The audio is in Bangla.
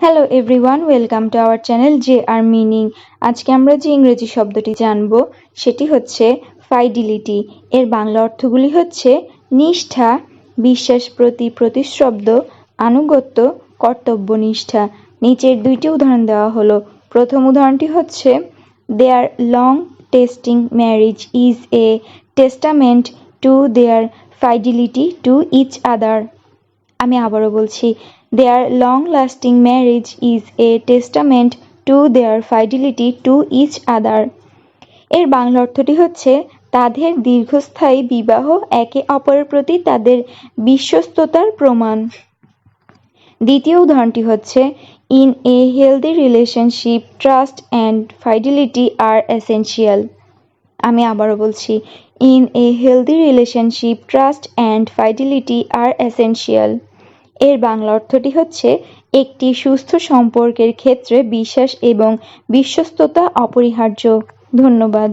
Hello everyone welcome to our channel J R meaning আজকে আমরা যে ইংরেজি শব্দটি জানব, সেটি হচ্ছে ফাইডিলিটি এর বাংলা অর্থগুলি হচ্ছে নিষ্ঠা, বিশ্বাস প্রতি প্রতিশব্দ আনুগত্য কর্তব্যনিষ্ঠা নিচের দুইটি উদাহরণ দেওয়া হলো। প্রথম উদাহরণটি হচ্ছে their long testing marriage is a testament to their fidelity to each other আমি আবারও বলছি their long lasting marriage is a testament to their fidelity to each other এর বাংলা অর্থটি হচ্ছে, তাদের দীর্ঘস্থায়ী বিবাহ একে অপরের প্রতি তাদের বিশ্বস্ততার প্রমাণ। দ্বিতীয় উদাহরণটি হচ্ছে in a healthy relationship trust and fidelity are essential আমি আবারও বলছি in a healthy relationship trust and fidelity are essential এর বাংলা অর্থটি হচ্ছে একটি সুস্থ সম্পর্কের ক্ষেত্রে বিশ্বাস এবং বিশ্বস্ততা অপরিহার্য। ধন্যবাদ।